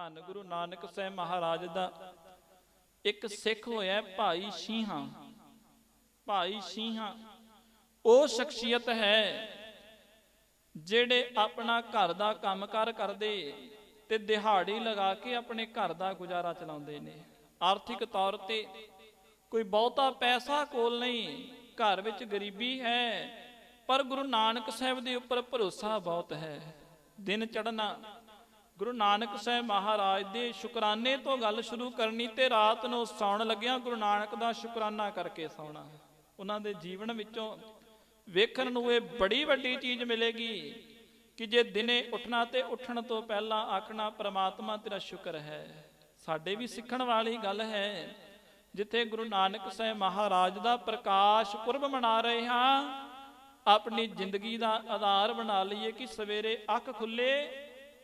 ਧੰਨ ਗੁਰੂ ਨਾਨਕ ਸਾਹਿਬ ਮਹਾਰਾਜ ਦਾ। ਇੱਕ ਸਿੱਖ ਹੋਇਆ ਭਾਈ ਸ਼ੀਹਾਂ। ਭਾਈ ਸ਼ੀਹਾਂ। ਉਹ ਸ਼ਖਸੀਅਤ ਹੈ ਜਿਹੜੇ ਆਪਣਾ ਘਰ ਦਾ ਕੰਮਕਾਰ ਕਰਦੇ ਤੇ ਦਿਹਾੜੀ ਲਗਾ ਕੇ ਆਪਣੇ ਘਰ ਦਾ ਗੁਜ਼ਾਰਾ ਚਲਾਉਂਦੇ ਨੇ। ਆਰਥਿਕ ਤੌਰ ਤੇ ਕੋਈ ਬਹੁਤਾ ਪੈਸਾ ਕੋਲ ਨਹੀਂ, ਘਰ ਵਿੱਚ ਗਰੀਬੀ ਹੈ, ਪਰ ਗੁਰੂ ਨਾਨਕ ਸਾਹਿਬ ਦੇ ਉੱਪਰ ਭਰੋਸਾ ਬਹੁਤ ਹੈ। ਦਿਨ ਚੜ੍ਹਨਾ ਗੁਰੂ ਨਾਨਕ ਸਾਹਿਬ ਮਹਾਰਾਜ ਦੇ ਸ਼ੁਕਰਾਨੇ ਤੋਂ ਗੱਲ ਸ਼ੁਰੂ ਕਰਨੀ ਤੇ ਰਾਤ ਨੂੰ ਸੌਣ ਲੱਗਿਆਂ ਗੁਰੂ ਨਾਨਕ ਦਾ ਸ਼ੁਕਰਾਨਾ ਕਰਕੇ ਸੌਣਾ। ਉਹਨਾਂ ਦੇ ਜੀਵਨ ਵਿੱਚੋਂ ਵੇਖਣ ਨੂੰ ਇਹ ਬੜੀ ਵੱਡੀ ਚੀਜ਼ ਮਿਲੇਗੀ ਕਿ ਜੇ ਦਿਨੇ ਉੱਠਣਾ ਤੇ ਉੱਠਣ ਤੋਂ ਪਹਿਲਾਂ ਆਖਣਾ, ਪ੍ਰਮਾਤਮਾ ਤੇਰਾ ਸ਼ੁਕਰ ਹੈ। ਸਾਡੇ ਵੀ ਸਿੱਖਣ ਵਾਲੀ ਗੱਲ ਹੈ, ਜਿੱਥੇ ਗੁਰੂ ਨਾਨਕ ਸਾਹਿਬ ਮਹਾਰਾਜ ਦਾ ਪ੍ਰਕਾਸ਼ ਪੁਰਬ ਮਨਾ ਰਹੇ ਹਾਂ, ਆਪਣੀ ਜ਼ਿੰਦਗੀ ਦਾ ਆਧਾਰ ਬਣਾ ਲਈਏ ਕਿ ਸਵੇਰੇ ਅੱਖ ਖੁੱਲੇ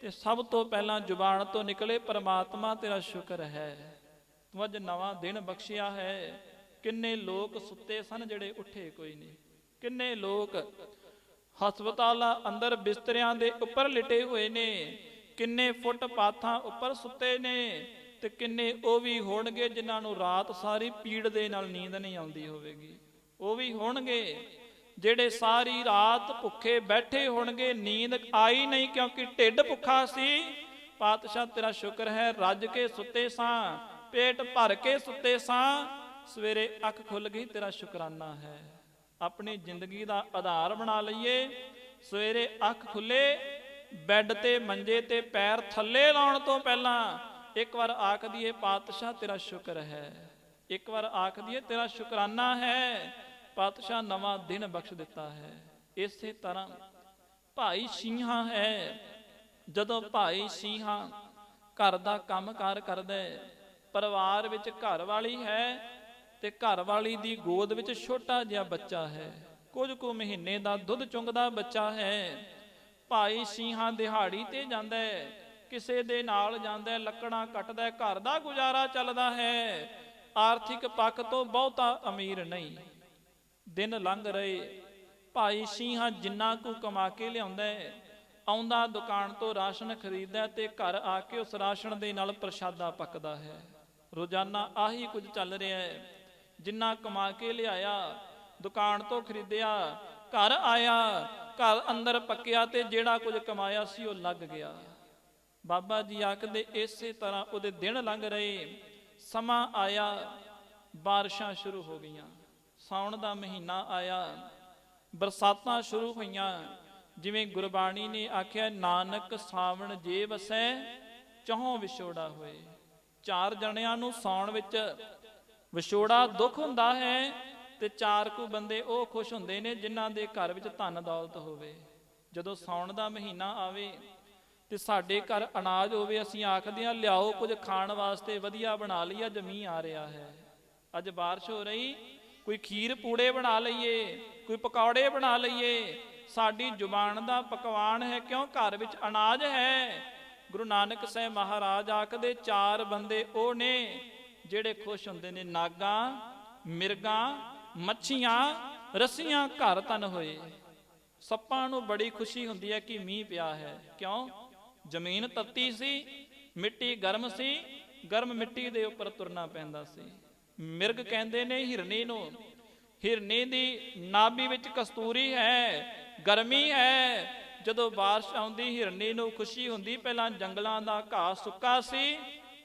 ਤੇ ਸਭ ਤੋਂ ਪਹਿਲਾਂ ਜ਼ੁਬਾਨ ਤੋਂ ਨਿਕਲੇ ਪਰਮਾਤਮਾ ਤੇਰਾ ਸ਼ੁਕਰ ਹੈ। ਤੂੰ ਅੱਜ ਨਵਾਂ ਦਿਨ ਬਖਸ਼ਿਆ ਹੈ। ਕਿੰਨੇ ਲੋਕ ਸੁੱਤੇ ਸਨ ਜਿਹੜੇ ਉੱਠੇ ਕੋਈ ਨਹੀਂ। ਕਿੰਨੇ ਲੋਕ ਹਸਪਤਾਲਾਂ ਅੰਦਰ ਬਿਸਤਰਿਆਂ ਦੇ ਉੱਪਰ ਲਿਟੇ ਹੋਏ ਨੇ। ਕਿੰਨੇ ਫੁੱਟ ਪਾਥਾਂ ਉੱਪਰ ਸੁੱਤੇ ਨੇ ਤੇ ਕਿੰਨੇ ਉਹ ਵੀ ਹੋਣਗੇ ਜਿਨ੍ਹਾਂ ਨੂੰ ਰਾਤ ਸਾਰੀ ਪੀੜ ਦੇ ਨਾਲ ਨੀਂਦ ਨਹੀਂ ਆਉਂਦੀ ਹੋਵੇਗੀ। ਉਹ ਵੀ ਹੋਣਗੇ। ਜਿਹੜੇ ਸਾਰੀ ਰਾਤ ਭੁੱਖੇ ਬੈਠੇ ਹੋਣਗੇ, ਨੀਂਦ ਆਈ ਨਹੀਂ ਕਿਉਂਕਿ ਢਿੱਡ ਭੁੱਖਾ ਸੀ। ਪਾਤਸ਼ਾਹ, ਤੇਰਾ ਸ਼ੁਕਰ ਹੈ, ਰੱਜ ਕੇ ਸੁੱਤੇ ਸਾਂ, ਪੇਟ ਭਰ ਕੇ ਸੁੱਤੇ ਸਾਂ। ਸਵੇਰੇ ਅੱਖ ਖੁੱਲ ਗਈ, ਤੇਰਾ ਸ਼ੁਕਰਾਨਾ ਹੈ। ਆਪਣੀ ਜ਼ਿੰਦਗੀ ਦਾ ਆਧਾਰ ਬਣਾ ਲਈਏ। ਸਵੇਰੇ ਅੱਖ ਖੁੱਲੇ, ਬੈੱਡ ਤੇ ਮੰਜੇ ਤੇ ਪੈਰ ਥੱਲੇ ਲਾਉਣ ਤੋਂ ਪਹਿਲਾਂ ਇੱਕ ਵਾਰ ਆਖ ਦਈਏ ਪਾਤਸ਼ਾਹ, ਤੇਰਾ ਸ਼ੁਕਰ ਹੈ। ਇੱਕ ਵਾਰ ਆਖ ਦਈਏ ਤੇਰਾ ਸ਼ੁਕਰਾਨਾ ਹੈ। ਪਾਤਸ਼ਾਹ ਨਵਾਂ ਦਿਨ ਬਖਸ਼ ਦਿੱਤਾ ਹੈ। ਇਸੇ ਤਰ੍ਹਾਂ ਭਾਈ ਸਿੰਘਾਂ ਹੈ। ਜਦੋਂ ਭਾਈ ਸਿੰਘਾਂ ਘਰ ਦਾ ਕੰਮਕਾਰ ਕਰਦਾ ਹੈ, ਪਰਿਵਾਰ ਵਿੱਚ ਘਰ ਵਾਲੀ ਹੈ ਤੇ ਘਰ ਵਾਲੀ ਦੀ ਗੋਦ ਵਿੱਚ ਛੋਟਾ ਜਿਹਾ ਬੱਚਾ ਹੈ। ਕੁਝ ਕੁ ਮਹੀਨੇ ਦਾ ਦੁੱਧ ਚੁੰਗਦਾ ਬੱਚਾ ਹੈ। ਭਾਈ ਸਿੰਘਾਂ ਦਿਹਾੜੀ ਤੇ ਜਾਂਦਾ ਹੈ, ਕਿਸੇ ਦੇ ਨਾਲ ਜਾਂਦਾ ਲੱਕੜਾਂ ਕੱਟਦਾ ਘਰ ਦਾ ਗੁਜ਼ਾਰਾ ਚੱਲਦਾ ਹੈ। ਆਰਥਿਕ ਪੱਖ ਤੋਂ ਬਹੁਤਾ ਅਮੀਰ ਨਹੀਂ। ਦਿਨ ਲੰਘ ਰਹੇ। ਭਾਈ ਸਿੰਘਾਂ ਜਿੰਨਾ ਕੁ ਕਮਾ ਕੇ ਲਿਆਉਂਦਾ ਹੈ, ਆਉਂਦਾ ਦੁਕਾਨ ਤੋਂ ਰਾਸ਼ਨ ਖਰੀਦਦਾ ਹੈ ਤੇ ਘਰ ਆ ਕੇ ਉਸ ਰਾਸ਼ਨ ਦੇ ਨਾਲ ਪ੍ਰਸ਼ਾਦਾ ਪੱਕਦਾ ਹੈ। ਰੋਜ਼ਾਨਾ ਆਹੀ ਕੁਝ ਚੱਲ ਰਿਹਾ ਹੈ। ਜਿੰਨਾ ਕਮਾ ਕੇ ਲਿਆਇਆ, ਦੁਕਾਨ ਤੋਂ ਖਰੀਦਿਆ, ਘਰ ਆਇਆ, ਘਰ ਅੰਦਰ ਪੱਕਿਆ ਤੇ ਜਿਹੜਾ ਕੁਝ ਕਮਾਇਆ ਸੀ ਉਹ ਲੱਗ ਗਿਆ। ਬਾਬਾ ਜੀ ਆਖਦੇ, ਇਸੇ ਤਰ੍ਹਾਂ ਉਹਦੇ ਦਿਨ ਲੰਘ ਰਹੇ। ਸਮਾਂ ਆਇਆ, ਬਾਰਿਸ਼ਾਂ ਸ਼ੁਰੂ ਹੋ ਗਈਆਂ। ਸਾਉਣ ਦਾ ਮਹੀਨਾ ਆਇਆ, ਬਰਸਾਤਾਂ ਸ਼ੁਰੂ ਹੋਈਆਂ। ਜਿਵੇਂ ਗੁਰਬਾਣੀ ਨੇ ਆਖਿਆ, ਨਾਨਕ ਸਾਵਣ ਜੇ ਵਸੈ, ਚਹੋਂ ਵਿਛੋੜਾ ਹੋਏ। ਚਾਰ ਜਣਿਆਂ ਨੂੰ ਸਾਉਣ ਵਿੱਚ ਵਿਛੋੜਾ ਦੁੱਖ ਹੁੰਦਾ ਹੈ ਤੇ ਚਾਰ ਕੁ ਬੰਦੇ ਉਹ ਖੁਸ਼ ਹੁੰਦੇ ਨੇ ਜਿਨ੍ਹਾਂ ਦੇ ਘਰ ਵਿੱਚ ਧਨ ਦੌਲਤ ਹੋਵੇ। ਜਦੋਂ ਸਾਉਣ ਦਾ ਮਹੀਨਾ ਆਵੇ ਤੇ ਸਾਡੇ ਘਰ ਅਨਾਜ ਹੋਵੇ, ਅਸੀਂ ਆਖਦੇ ਹਾਂ, ਲਿਆਓ ਕੁਝ ਖਾਣ ਵਾਸਤੇ, ਵਧੀਆ ਬਣਾ ਲਈ ਜਮੀ ਆ ਰਿਹਾ ਹੈ। ਅੱਜ ਬਾਰਿਸ਼ ਹੋ ਰਹੀ ਕੋਈ ਖੀਰ ਪੂੜੇ ਬਣਾ ਲਈਏ, ਕੋਈ ਪਕੌੜੇ ਬਣਾ ਲਈਏ, ਸਾਡੀ ਜ਼ੁਬਾਨ ਦਾ ਪਕਵਾਨ ਹੈ, ਕਿਉਂ ਘਰ ਵਿੱਚ ਅਨਾਜ ਹੈ? ਗੁਰੂ ਨਾਨਕ ਸਾਹਿਬ ਮਹਾਰਾਜ ਆਖਦੇ, ਚਾਰ ਬੰਦੇ ਉਹ ਨੇ ਜਿਹੜੇ ਖੁਸ਼ ਹੁੰਦੇ ਨੇ, ਨਾਗਾਂ, ਮਿਰਗਾਂ, ਮੱਛੀਆਂ, ਰੱਸੀਆਂ, ਘਰ ਤਨ ਹੋਏ। ਸੱਪਾਂ ਨੂੰ ਬੜੀ ਖੁਸ਼ੀ ਹੁੰਦੀ ਹੈ ਕਿ ਮੀਂਹ ਪਿਆ ਹੈ। ਕਿਉਂ? ਜ਼ਮੀਨ ਤੱਤੀ ਸੀ, ਮਿੱਟੀ ਗਰਮ ਸੀ, ਗਰਮ ਮਿੱਟੀ ਦੇ ਉੱਪਰ ਤੁਰਨਾ ਪੈਂਦਾ ਸੀ। ਮਿਰਗ ਕਹਿੰਦੇ ਨੇ ਹਿਰਨੀ ਨੂੰ, ਹਿਰਨੀ ਦੀ ਨਾਭੀ ਵਿੱਚ ਕਸਤੂਰੀ ਹੈ, ਗਰਮੀ ਹੈ। ਜਦੋਂ ਬਾਰਿਸ਼ ਆਉਂਦੀ, ਹਿਰਨੀ ਨੂੰ ਖੁਸ਼ੀ ਹੁੰਦੀ, ਪਹਿਲਾਂ ਜੰਗਲਾਂ ਦਾ ਘਾਹ ਸੁੱਕਾ ਸੀ,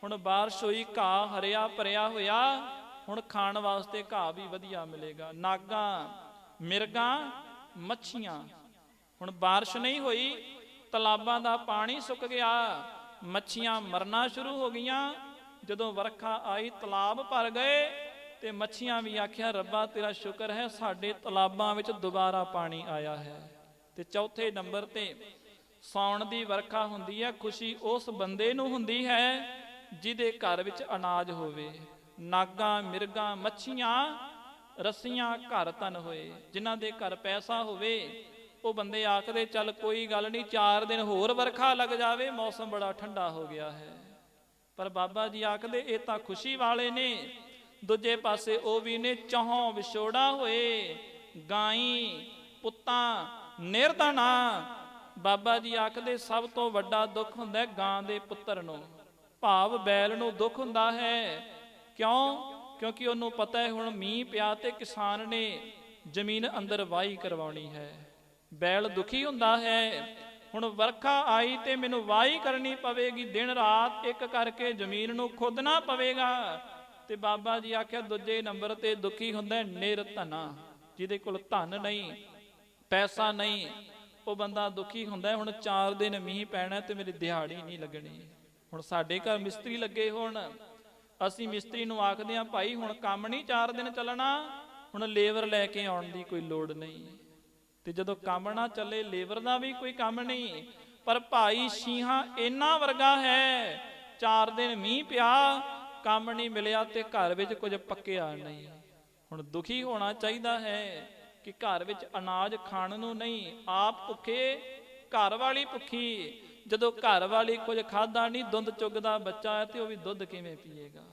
ਹੁਣ ਬਾਰਿਸ਼ ਹੋਈ, ਘਾਹ ਹਰਿਆ ਭਰਿਆ ਹੋਇਆ, ਹੁਣ ਖਾਣ ਵਾਸਤੇ ਘਾਹ ਵੀ ਵਧੀਆ ਮਿਲੇਗਾ। ਨਾਗਾਂ, ਮਿਰਗਾਂ, ਮੱਛੀਆਂ, ਹੁਣ ਬਾਰਿਸ਼ ਨਹੀਂ ਹੋਈ, ਤਲਾਬਾਂ ਦਾ ਪਾਣੀ ਸੁੱਕ ਗਿਆ, ਮੱਛੀਆਂ ਮਰਨਾ ਸ਼ੁਰੂ ਹੋ ਗਈਆਂ ਜਦੋਂ ਵਰਖਾ ਆਈ, ਤਲਾਬ ਭਰ ਗਏ ਤੇ ਮੱਛੀਆਂ ਵੀ ਆਖਿਆ, ਰੱਬਾ, ਤੇਰਾ ਸ਼ੁਕਰ ਹੈ, ਸਾਡੇ ਤਲਾਬਾਂ ਵਿੱਚ ਦੁਬਾਰਾ ਪਾਣੀ ਆਇਆ ਹੈ। ਤੇ ਚੌਥੇ ਨੰਬਰ ਤੇ, ਸੌਣ ਦੀ ਵਰਖਾ ਹੁੰਦੀ ਹੈ, ਖੁਸ਼ੀ ਉਸ ਬੰਦੇ ਨੂੰ ਹੁੰਦੀ ਹੈ ਜਿਹਦੇ ਘਰ ਵਿੱਚ ਅਨਾਜ ਹੋਵੇ। ਨਾਗਾਂ, ਮਿਰਗਾਂ, ਮੱਛੀਆਂ, ਰੱਸੀਆਂ ਘਰ ਤਨ ਹੋਏ। ਜਿਨ੍ਹਾਂ ਦੇ ਘਰ ਪੈਸਾ ਹੋਵੇ, ਉਹ ਬੰਦੇ ਆਖਦੇ, ਚੱਲ ਕੋਈ ਗੱਲ ਨਹੀਂ 4 ਦਿਨ ਹੋਰ ਵਰਖਾ ਲੱਗ ਜਾਵੇ, ਮੌਸਮ ਬੜਾ ਠੰਡਾ ਹੋ ਗਿਆ ਹੈ। ਪਰ ਬਾਬਾ ਜੀ ਆਖਦੇ, ਇਹ ਤਾਂ ਖੁਸ਼ੀ ਵਾਲੇ ਨੇ। ਦੂਜੇ ਪਾਸੇ ਉਹ ਵੀ ਨੇ, ਚਹੋਂ ਵਿਛੋੜਾ ਹੋਏ, ਗਾਈ, ਪੁੱਤਾਂ ਨਿਰਧਨਾ ਬਾਬਾ ਜੀ ਆਖਦੇ, ਸਭ ਤੋਂ ਵੱਡਾ ਦੁੱਖ ਹੁੰਦਾ ਗਾਂ ਦੇ ਪੁੱਤਰ ਨੂੰ। ਭਾਵ ਬੈਲ ਨੂੰ ਦੁੱਖ ਹੁੰਦਾ ਹੈ। ਕਿਉਂ? ਕਿਉਂਕਿ ਉਹਨੂੰ ਪਤਾ ਹੈ, ਹੁਣ ਮੀਂਹ ਪਿਆ ਤੇ ਕਿਸਾਨ ਨੇ ਜ਼ਮੀਨ ਅੰਦਰ ਵਾਹੀ ਕਰਵਾਉਣੀ ਹੈ। ਬੈਲ ਦੁਖੀ ਹੁੰਦਾ ਹੈ। ਹੁਣ ਵਰਖਾ ਆਈ ਤੇ ਮੈਨੂੰ ਵਾਹੀ ਕਰਨੀ ਪਵੇਗੀ, ਦਿਨ ਰਾਤ ਇੱਕ ਕਰਕੇ ਜ਼ਮੀਨ ਨੂੰ ਖੋਦਣਾ ਪਵੇਗਾ। ਤੇ ਬਾਬਾ ਜੀ ਆਖਿਆ, ਦੂਜੇ ਨੰਬਰ ਤੇ ਦੁਖੀ ਹੁੰਦਾ ਨਿਰਧਨਾ ਜਿਹਦੇ ਕੋਲ ਧਨ ਨਹੀਂ, ਪੈਸਾ ਨਹੀਂ, ਉਹ ਬੰਦਾ ਦੁਖੀ ਹੁੰਦਾ ਹੁਣ 4 ਦਿਨ ਮੀਂਹ ਪੈਣਾ ਤੇ ਮੇਰੀ ਦਿਹਾੜੀ ਨਹੀਂ ਲੱਗਣੀ। ਹੁਣ ਸਾਡੇ ਘਰ ਮਿਸਤਰੀ ਲੱਗੇ ਹੋਣ, ਅਸੀਂ ਮਿਸਤਰੀ ਨੂੰ ਆਖਦੇ ਹਾਂ, ਭਾਈ, ਹੁਣ ਕੰਮ ਨਹੀਂ 4 ਦਿਨ ਚੱਲਣਾ, ਹੁਣ ਲੇਬਰ ਲੈ ਕੇ ਆਉਣ ਦੀ ਕੋਈ ਲੋੜ ਨਹੀਂ। ਤੇ ਜਦੋਂ ਕੰਮ ਨਾ ਚੱਲੇ, ਲੇਬਰ ਦਾ ਵੀ ਕੋਈ ਕੰਮ ਨਹੀਂ। ਪਰ ਭਾਈ ਸ਼ੀਹਾ ਇੰਨਾ ਵਰਗਾ ਹੈ, ਚਾਰ ਦਿਨ ਮੀਂਹ ਪਿਆ, ਕੰਮ ਨਹੀਂ ਮਿਲਿਆ ਤੇ ਘਰ ਵਿੱਚ ਕੁਝ ਪੱਕਿਆ ਨਹੀਂ। ਹੁਣ ਦੁਖੀ ਹੋਣਾ ਚਾਹੀਦਾ ਹੈ ਕਿ ਘਰ ਵਿੱਚ ਅਨਾਜ ਖਾਣ ਨੂੰ ਨਹੀਂ, ਆਪ ਭੁੱਖੇ, ਘਰ ਵਾਲੀ ਭੁੱਖੀ। ਜਦੋਂ ਘਰ ਵਾਲੀ ਕੁਝ ਖਾਦਾ ਨਹੀਂ, ਦੁੱਧ ਚੁੱਗਦਾ ਬੱਚਾ ਹੈ ਤੇ ਉਹ ਵੀ ਦੁੱਧ ਕਿਵੇਂ ਪੀਏਗਾ?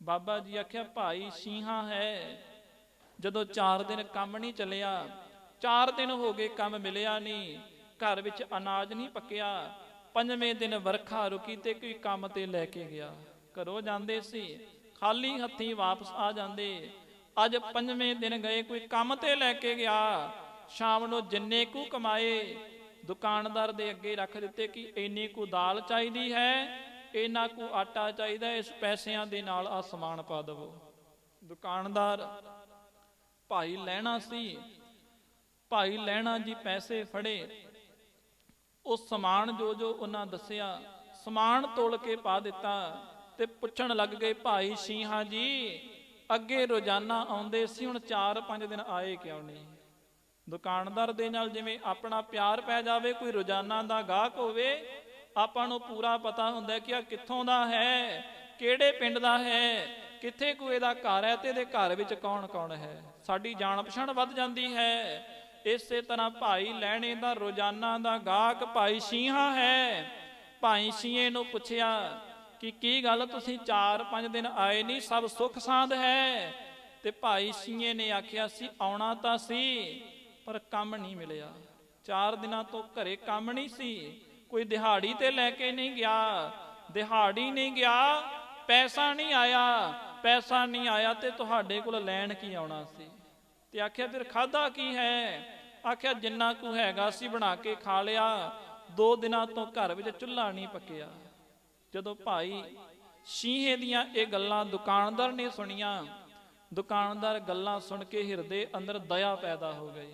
ਬਾਬਾ ਜੀ ਆਖਿਆ, ਭਾਈ ਸ਼ੀਹਾ ਹੈ। ਜਦੋਂ 4 ਦਿਨ ਕੰਮ ਨਹੀਂ ਚੱਲਿਆ ਚਾਰ ਦਿਨ ਹੋ ਗਏ ਕੰਮ ਮਿਲਿਆ ਨਹੀਂ, ਘਰ ਵਿੱਚ ਅਨਾਜ ਨਹੀਂ ਪੱਕਿਆ। ਪੰਜਵੇਂ ਦਿਨ ਵਰਖਾ ਰੁਕੀ ਤੇ ਕੋਈ ਕੰਮ ਤੇ ਲੈ ਕੇ ਗਿਆ। ਘਰੋਂ ਜਾਂਦੇ ਸੀ, ਖਾਲੀ ਹੱਥੀਂ ਵਾਪਸ ਆ ਜਾਂਦੇ। ਅੱਜ ਪੰਜਵੇਂ ਦਿਨ ਗਏ, ਕੋਈ ਕੰਮ ਤੇ ਲੈ ਕੇ ਗਿਆ। ਸ਼ਾਮ ਨੂੰ ਜਿੰਨੇ ਕੁ ਕਮਾਏ, ਦੁਕਾਨਦਾਰ ਦੇ ਅੱਗੇ ਰੱਖ ਦਿੱਤੇ ਕਿ ਇੰਨੀ ਕੁ ਦਾਲ ਚਾਹੀਦੀ ਹੈ, ਇੰਨਾ ਕੁ ਆਟਾ ਚਾਹੀਦਾ, ਇਸ ਪੈਸਿਆਂ ਦੇ ਨਾਲ ਆ ਸਮਾਨ ਪਾ ਦੇਵੋ। ਦੁਕਾਨਦਾਰ ਭਾਈ ਲੈਣਾ ਸੀ ਭਾਈ ਲੈਣਾ ਜੀ ਪੈਸੇ ਫੜੇ। ਉਹ ਸਮਾਨ ਜੋ ਜੋ ਉਹਨਾਂ ਦੱਸਿਆ, ਸਮਾਨ ਤੋਲ ਕੇ ਪਾ ਦਿੱਤਾ ਤੇ ਪੁੱਛਣ ਲੱਗ ਗਏ, ਭਾਈ ਸ਼ੀਹਾ ਜੀ, ਅੱਗੇ ਰੋਜ਼ਾਨਾ ਆਉਂਦੇ ਸੀ, ਹੁਣ 4-5 ਦਿਨ ਆਏ ਕਿਉਂ ਨਹੀਂ? ਦੁਕਾਨਦਾਰ ਦੇ ਨਾਲ ਜਿਵੇਂ ਆਪਣਾ ਪਿਆਰ ਪੈ ਜਾਵੇ, ਕੋਈ ਰੋਜ਼ਾਨਾ ਦਾ ਗਾਹਕ ਹੋਵੇ, ਆਪਾਂ ਨੂੰ ਪੂਰਾ ਪਤਾ ਹੁੰਦਾ ਕਿ ਆ ਕਿੱਥੋਂ ਦਾ ਹੈ, ਕਿਹੜੇ ਪਿੰਡ ਦਾ ਹੈ, ਕਿੱਥੇ ਕੋਈ ਇਹਦਾ ਘਰ ਹੈ ਤੇ ਇਹਦੇ ਘਰ ਵਿੱਚ ਕੌਣ ਕੌਣ ਹੈ? ਸਾਡੀ ਜਾਣ ਪਛਾਣ ਵੱਧ ਜਾਂਦੀ ਹੈ। ਇਸੇ ਤਰ੍ਹਾਂ ਭਾਈ ਲੈਣੇ ਦਾ, ਰੋਜ਼ਾਨਾ ਦਾ ਗਾਹਕ ਭਾਈ ਸ਼ੀਹਾ ਹੈ। ਭਾਈ ਸ਼ੀਏ ਨੂੰ ਪੁੱਛਿਆ ਕਿ ਕੀ ਗੱਲ, ਤੁਸੀਂ 4-5 ਦਿਨ ਆਏ ਨਹੀਂ, ਸਭ ਸੁੱਖ ਸਾਂਦ ਹੈ। ਤੇ ਭਾਈ ਸ਼ੀਏ ਨੇ ਆਖਿਆ ਸੀ ਆਉਣਾ ਤਾਂ ਸੀ, ਪਰ ਕੰਮ ਨਹੀਂ ਮਿਲਿਆ। 4 ਦਿਨਾਂ ਤੋਂ ਘਰੇ ਕੰਮ ਨਹੀਂ ਸੀ। ਕੋਈ ਦਿਹਾੜੀ ਤੇ ਲੈ ਕੇ ਨਹੀਂ ਗਿਆ। ਦਿਹਾੜੀ ਨਹੀਂ ਗਿਆ, ਪੈਸਾ ਨਹੀਂ ਆਇਆ। ਪੈਸਾ ਨਹੀਂ ਆਇਆ ਤੇ ਤੁਹਾਡੇ ਕੋਲ ਲੈਣ ਕੀ ਆਉਣਾ ਸੀ? ਤੇ ਆਖਿਆ, ਫਿਰ ਖਾਦਾ ਕੀ ਹੈ? ਆਖਿਆ, ਜਿੰਨਾ ਕੁ ਹੈਗਾ ਸੀ ਬਣਾ ਕੇ ਖਾ ਲਿਆ, ਦੋ ਦਿਨਾਂ ਤੋਂ ਘਰ ਵਿੱਚ ਚੁੱਲ੍ਹਾ ਨਹੀਂ ਪੱਕਿਆ। ਜਦੋਂ ਭਾਈ ਸ਼ੀਹੇ ਦੀਆਂ ਇਹ ਗੱਲਾਂ ਦੁਕਾਨਦਾਰ ਨੇ ਸੁਣੀਆਂ, ਦੁਕਾਨਦਾਰ ਗੱਲਾਂ ਸੁਣ ਕੇ ਹਿਰਦੇ ਅੰਦਰ ਦਇਆ ਪੈਦਾ ਹੋ ਗਈ।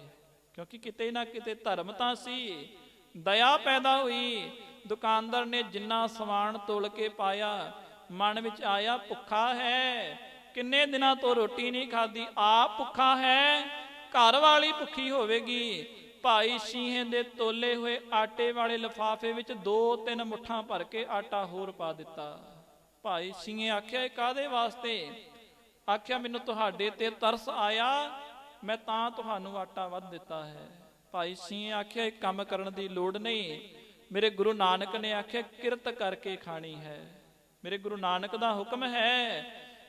ਕਿਉਂਕਿ ਕਿਤੇ ਨਾ ਕਿਤੇ ਧਰਮ ਤਾਂ ਸੀ, ਦਇਆ ਪੈਦਾ ਹੋਈ। ਦੁਕਾਨਦਾਰ ਨੇ ਜਿੰਨਾ ਸਮਾਨ ਤੋਲ ਕੇ ਪਾਇਆ, ਮਨ ਵਿੱਚ ਆਇਆ, ਭੁੱਖਾ ਹੈ, ਕਿੰਨੇ ਦਿਨਾਂ ਤੋਂ ਰੋਟੀ ਨਹੀਂ ਖਾਦੀ ਆਪ ਭੁੱਖਾ ਹੈ ਘਰ ਵਾਲੀ ਭੁੱਖੀ ਹੋਵੇਗੀ। ਭਾਈ ਸ਼ੀਹੇ ਦੇ ਤੋਲੇ ਹੋਏ ਆਟੇ ਵਾਲੇ ਲਿਫਾਫੇ ਵਿੱਚ ਦੋ ਤਿੰਨ ਮੁੱਠਾਂ ਭਰ ਕੇ ਆਟਾ ਹੋਰ ਪਾ ਦਿੱਤਾ। ਭਾਈ ਸਿੰਘੇ ਆਖਿਆ, ਇਹ ਕਾਦੇ ਵਾਸਤੇ? ਆਖਿਆ, ਮੈਨੂੰ ਤੁਹਾਡੇ ਤੇ ਤਰਸ ਆਇਆ। ਮੈਂ ਤਾਂ ਤੁਹਾਨੂੰ ਆਟਾ ਵੱਧ ਦਿੱਤਾ ਹੈ। ਭਾਈ ਸਿੰਘ ਆਖਿਆ, ਇਹ ਕੰਮ ਕਰਨ ਦੀ ਲੋੜ ਨਹੀਂ। ਮੇਰੇ ਗੁਰੂ ਨਾਨਕ ਨੇ ਆਖਿਆ, ਕਿਰਤ ਕਰਕੇ ਖਾਣੀ ਹੈ। ਮੇਰੇ ਗੁਰੂ ਨਾਨਕ ਦਾ ਹੁਕਮ ਹੈ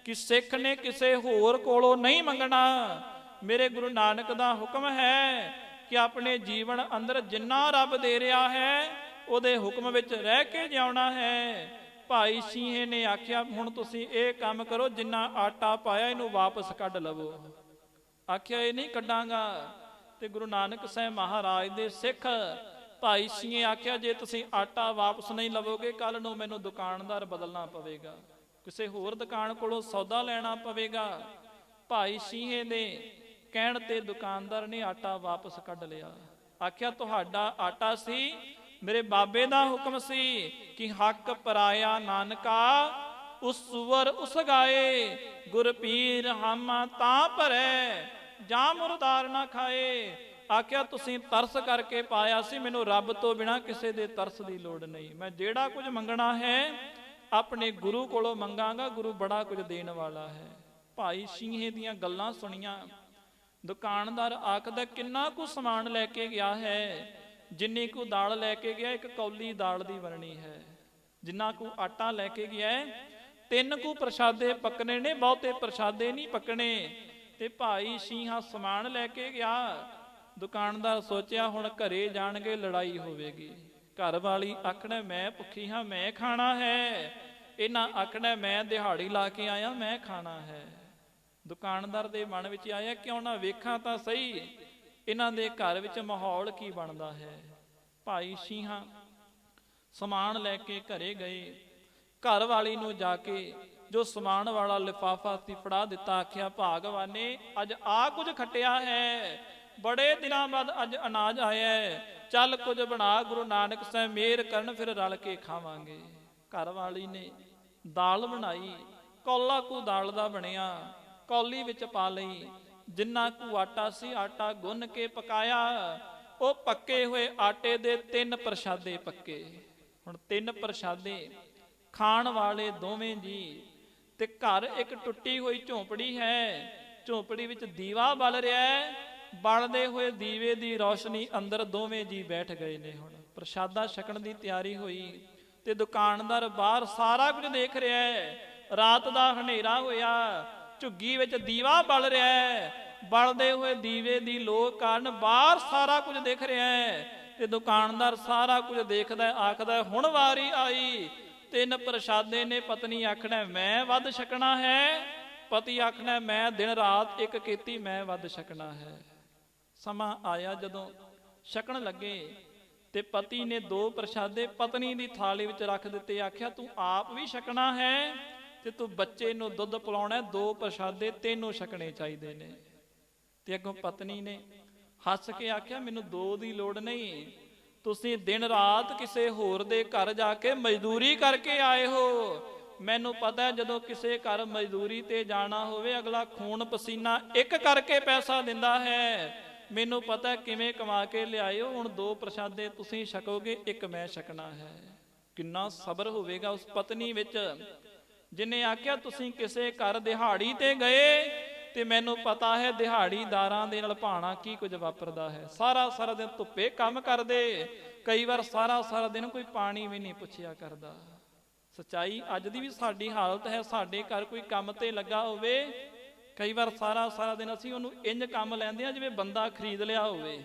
ਕਿ ਸਿੱਖ ਨੇ ਕਿਸੇ ਹੋਰ ਕੋਲੋਂ ਨਹੀਂ ਮੰਗਣਾ। ਮੇਰੇ ਗੁਰੂ ਨਾਨਕ ਦਾ ਹੁਕਮ ਹੈ ਕਿ ਆਪਣੇ ਜੀਵਨ ਅੰਦਰ ਜਿੰਨਾ ਰੱਬ ਦੇ ਰਿਹਾ ਹੈ, ਉਹਦੇ ਹੁਕਮ ਵਿੱਚ ਰਹਿ ਕੇ ਜਿਉਣਾ ਹੈ। ਭਾਈ ਸ਼ੀਹੇ ਨੇ ਆਖਿਆ, ਹੁਣ ਤੁਸੀਂ ਇਹ ਕੰਮ ਕਰੋ, ਜਿੰਨਾ ਆਟਾ ਪਾਇਆ, ਇਹਨੂੰ ਵਾਪਸ ਕੱਢ ਲਵੋ। ਆਖਿਆ, ਇਹ ਨਹੀਂ ਕੱਢਾਂਗਾ। ਤੇ ਗੁਰੂ ਨਾਨਕ ਸਾਹਿਬ ਮਹਾਰਾਜ ਦੇ ਸਿੱਖ ਭਾਈ ਸਿੰਘੇ ਆਖਿਆ, ਜੇ ਤੁਸੀਂ ਆਟਾ ਵਾਪਸ ਨਹੀਂ ਲਵੋਗੇ ਕੱਲ ਨੂੰ ਮੈਨੂੰ ਦੁਕਾਨਦਾਰ ਬਦਲਣਾ ਪਵੇਗਾ। ਕਿਸੇ ਹੋਰ ਦੁਕਾਨ ਕੋਲੋਂ ਸੌਦਾ ਲੈਣਾ ਪਵੇਗਾ। ਭਾਈ ਸੀਹੇ ਨੇ ਕਹਿਣ ਤੇ ਦੁਕਾਨਦਾਰ ਨੇ ਆਟਾ ਵਾਪਸ ਕੱਢ ਲਿਆ। ਆਖਿਆ, ਤੁਹਾਡਾ ਆਟਾ ਸੀ, ਮੇਰੇ ਬਾਬੇ ਦਾ ਹੁਕਮ ਸੀ ਕਿ ਹੱਕ ਪਰਾਇਆ ਨਾਨਕਾ, ਉਸ ਸੁਵਰ ਉਸ ਗਾਏ ਗੁਰ ਪੀਰ ਹਮ ਤਾਂ ਭਰੈ, ਜਾਂ ਮੁਰਦਾਰ ਨਾ ਖਾਏ। ਆਖਿਆ, ਤੁਸੀਂ ਤਰਸ ਕਰਕੇ ਪਾਇਆ ਸੀ, ਮੈਨੂੰ ਰੱਬ ਤੋਂ ਬਿਨਾ ਕਿਸੇ ਦੇ ਤਰਸ ਦੀ ਲੋੜ ਨਹੀਂ। ਮੈਂ ਜਿਹੜਾ ਕੁਝ ਮੰਗਣਾ ਹੈ, ਆਪਣੇ ਗੁਰੂ ਕੋਲੋਂ ਮੰਗਾਂਗਾ, ਗੁਰੂ ਬੜਾ ਕੁਝ ਦੇਣ ਵਾਲਾ ਹੈ। ਭਾਈ ਸਿੰਘੇ ਦੀਆਂ ਗੱਲਾਂ ਸੁਣੀਆਂ। ਦੁਕਾਨਦਾਰ ਆਖਦਾ, ਕਿੰਨਾ ਕੁ ਸਮਾਨ ਲੈ ਕੇ ਗਿਆ ਹੈ? ਜਿੰਨੀ ਕੁ ਦਾਲ ਲੈ ਕੇ ਗਿਆ, ਇੱਕ ਕੌਲੀ ਦਾਲ ਦੀ ਵਰਣੀ ਹੈ। ਜਿੰਨਾ ਕੁ ਆਟਾ ਲੈ ਕੇ ਗਿਆ ਤਿੰਨ ਕੁ ਪ੍ਰਸ਼ਾਦੇ ਪੱਕਣੇ ਨੇ, ਬਹੁਤੇ ਪ੍ਰਸ਼ਾਦੇ ਨਹੀਂ ਪੱਕਣੇ। ਤੇ ਭਾਈ ਸ਼ੀਹਾ ਸਮਾਨ ਲੈ ਕੇ ਗਿਆ। ਦੁਕਾਨਦਾਰ ਸੋਚਿਆ, ਹੁਣ ਘਰੇ ਜਾਣਗੇ, ਲੜਾਈ ਹੋਵੇਗੀ। ਘਰ ਵਾਲੀ ਆਖਣਾ, ਮੈਂ ਭੁੱਖੀ ਹਾਂ, ਮੈਂ ਖਾਣਾ ਹੈ। ਇਹਨਾਂ ਆਖਣਾ, ਮੈਂ ਦਿਹਾੜੀ ਲਾ ਕੇ ਆਇਆ, ਮੈਂ ਖਾਣਾ ਹੈ। ਦੁਕਾਨਦਾਰ ਦੇ ਮਨ ਵਿੱਚ ਆਇਆ, ਕਿਉਂ ਨਾ ਵੇਖਾਂ ਤਾਂ ਸਹੀ, ਇਹਨਾਂ ਦੇ ਘਰ ਵਿੱਚ ਮਾਹੌਲ ਕੀ ਬਣਦਾ ਹੈ? ਭਾਈ ਸ਼ੀਹਾਂ ਸਮਾਨ ਲੈ ਕੇ ਘਰੇ ਗਏ। ਘਰ ਵਾਲੀ ਨੂੰ ਜਾ ਕੇ ਜੋ ਸਮਾਨ ਵਾਲਾ ਲਿਫਾਫਾ ਸੀ ਫੜਾ ਦਿੱਤਾ, ਆਖਿਆ, ਭਾਗਵਾਨੇ, ਅੱਜ ਆ ਕੁਝ ਖਟਿਆ ਹੈ। ਬੜੇ ਦਿਨਾਂ ਬਾਅਦ ਅੱਜ ਅਨਾਜ ਆਇਆ ਹੈ। ਚੱਲ ਕੁਝ ਬਣਾ, ਗੁਰੂ ਨਾਨਕ ਸਾਹਿਬ ਮੇਰ ਕਰਨ, ਫਿਰ ਰਲ ਕੇ ਖਾਵਾਂਗੇ। ਘਰ ਵਾਲੀ ਨੇ ਦਾਲ ਬਣਾਈ, ਕੌਲਾ ਕੁ ਦਾਲ ਦਾ ਬਣਿਆ। ਕੌਲੀ ਵਿੱਚ ਪਾ ਲਈ। ਜਿੰਨਾ ਕੁ ਆਟਾ ਸੀ, ਆਟਾ ਗੁੰਨ ਕੇ ਪਕਾਇਆ। ਉਹ ਪੱਕੇ ਹੋਏ ਆਟੇ ਦੇ ਤਿੰਨ ਪ੍ਰਸ਼ਾਦੇ ਪੱਕੇ। ਹੁਣ ਤਿੰਨ ਪ੍ਰਸ਼ਾਦੇ। ਖਾਣ ਵਾਲੇ ਦੋਵੇਂ ਜੀ। ਤੇ ਘਰ ਇੱਕ ਟੁੱਟੀ ਹੋਈ ਝੌਂਪੜੀ ਹੈ। ਝੌਂਪੜੀ ਵਿੱਚ ਦੀਵਾ ਬਲ ਰਿਹਾ ਹੈ। ਬਲਦੇ ਹੋਏ ਦੀਵੇ ਦੀ ਰੌਸ਼ਨੀ ਅੰਦਰ ਦੋਵੇਂ ਜੀ ਬੈਠ ਗਏ ਨੇ ਹੁਣ। ਪ੍ਰਸ਼ਾਦਾ ਛਕਣ ਦੀ ਤਿਆਰੀ ਹੋਈ। ਤੇ ਦੁਕਾਨਦਾਰ ਬਾਹਰ ਸਾਰਾ ਕੁਝ ਦੇਖ ਰਿਹਾ ਹੈ। ਰਾਤ ਦਾ ਹਨੇਰਾ ਹੋਇਆ। ਝੁੱਗੀ ਵਿੱਚ ਦੀਵਾ ਬਲ ਰਿਹਾ ਹੈ। ਬਲਦੇ ਹੋਏ ਦੀਵੇ ਦੀ ਲੋ ਕਾਰਨ ਬਾਹਰ ਸਾਰਾ ਕੁਝ ਦਿਖ ਰਿਹਾ ਹੈ ਤੇ ਦੁਕਾਨਦਾਰ ਸਾਰਾ ਕੁਝ ਦੇਖਦਾ ਆਖਦਾ ਹੁਣ ਵਾਰੀ ਆਈ। ਤਿੰਨ ਪ੍ਰਸ਼ਾਦੇ ਨੇ, ਪਤਨੀ ਆਖਣਾ ਮੈਂ ਵੱਧ ਛਕਣਾ ਹੈ। ਪਤੀ ਆਖਣਾ ਮੈਂ ਦਿਨ ਰਾਤ ਇੱਕ ਕੀਤੀ, ਮੈਂ ਵੱਧ ਛਕਣਾ ਹੈ। ਸਮਾਂ ਆਇਆ ਜਦੋਂ ਛਕਣ ਲੱਗੇ ਤੇ ਪਤੀ ਨੇ ਦੋ ਪ੍ਰਸ਼ਾਦੇ ਪਤਨੀ ਦੀ ਥਾਲੀ ਵਿੱਚ ਰੱਖ ਦਿੱਤੇ। ਆਖਿਆ, ਤੂੰ ਆਪ ਵੀ ਛਕਣਾ ਹੈ? ਤੇ ਤੂੰ ਬੱਚੇ ਨੂੰ ਦੁੱਧ ਪਿਲਾਉਣਾ ਦੋ ਪ੍ਰਸ਼ਾਦੇ ਤੈਨੂੰ ਛਕਣੇ ਚਾਹੀਦੇ ਨੇ। ਤੇ ਅੱਗੋਂ ਪਤਨੀ ਨੇ ਹੱਸ ਕੇ ਆਖਿਆ, ਮੈਨੂੰ ਦੋ ਦੀ ਲੋੜ ਨਹੀਂ। ਤੁਸੀਂ ਦਿਨ ਰਾਤ ਕਿਸੇ ਹੋਰ ਦੇ ਘਰ ਜਾ ਕੇ ਮਜ਼ਦੂਰੀ ਕਰਕੇ ਆਏ ਹੋ। ਮੈਨੂੰ ਪਤਾ ਹੈ ਜਦੋਂ ਕਿਸੇ ਘਰ ਮਜ਼ਦੂਰੀ ਤੇ ਜਾਣਾ ਹੋਵੇ, ਅਗਲਾ ਖੂਨ ਪਸੀਨਾ ਇੱਕ ਕਰਕੇ ਪੈਸਾ ਦਿੰਦਾ ਹੈ। ਮੈਨੂੰ ਪਤਾ ਕਿਵੇਂ ਕਮਾ ਕੇ ਲਿਆਇਓ, ਹੁਣ ਦੋ ਪ੍ਰਸ਼ਾਦੇ ਤੁਸੀਂ ਛਕੋਗੇ, ਇੱਕ ਮੈਂ ਛਕਣਾ ਹੈ। ਕਿੰਨਾ ਸਬਰ ਹੋਵੇਗਾ ਉਸ ਪਤਨੀ ਵਿੱਚ। ਜਿਨੇ ਆਖਿਆ, ਤੁਸੀਂ ਕਿਸੇ ਘਰ ਦਿਹਾੜੀ ਤੇ ਗਏ ਤੇ ਮੈਨੂੰ ਪਤਾ ਹੈ ਦਿਹਾੜੀਦਾਰਾਂ ਦੇ ਨਾਲ ਭਾਣਾ ਕੀ ਕੁਝ ਵਾਪਰਦਾ ਹੈ। ਸਾਰਾ ਸਾਰਾ ਦਿਨ ਧੁੱਪੇ ਕੰਮ ਕਰਦੇ, ਕਈ ਵਾਰ ਸਾਰਾ ਸਾਰਾ ਦਿਨ ਕੋਈ ਪਾਣੀ ਵੀ ਨਹੀਂ ਪੁੱਛਿਆ ਕਰਦਾ। ਸਚਾਈ, ਅੱਜ ਦੀ ਵੀ ਸਾਡੀ ਹਾਲਤ ਹੈ, ਸਾਡੇ ਘਰ ਕੋਈ ਕੰਮ ਤੇ ਲੱਗਾ ਹੋਵੇ, ਕਈ ਵਾਰ ਸਾਰਾ ਸਾਰਾ ਦਿਨ ਅਸੀਂ ਉਹਨੂੰ ਇੰਜ ਕੰਮ ਲੈਂਦੇ ਆ ਜਿਵੇਂ ਬੰਦਾ ਖਰੀਦ ਲਿਆ ਹੋਵੇ।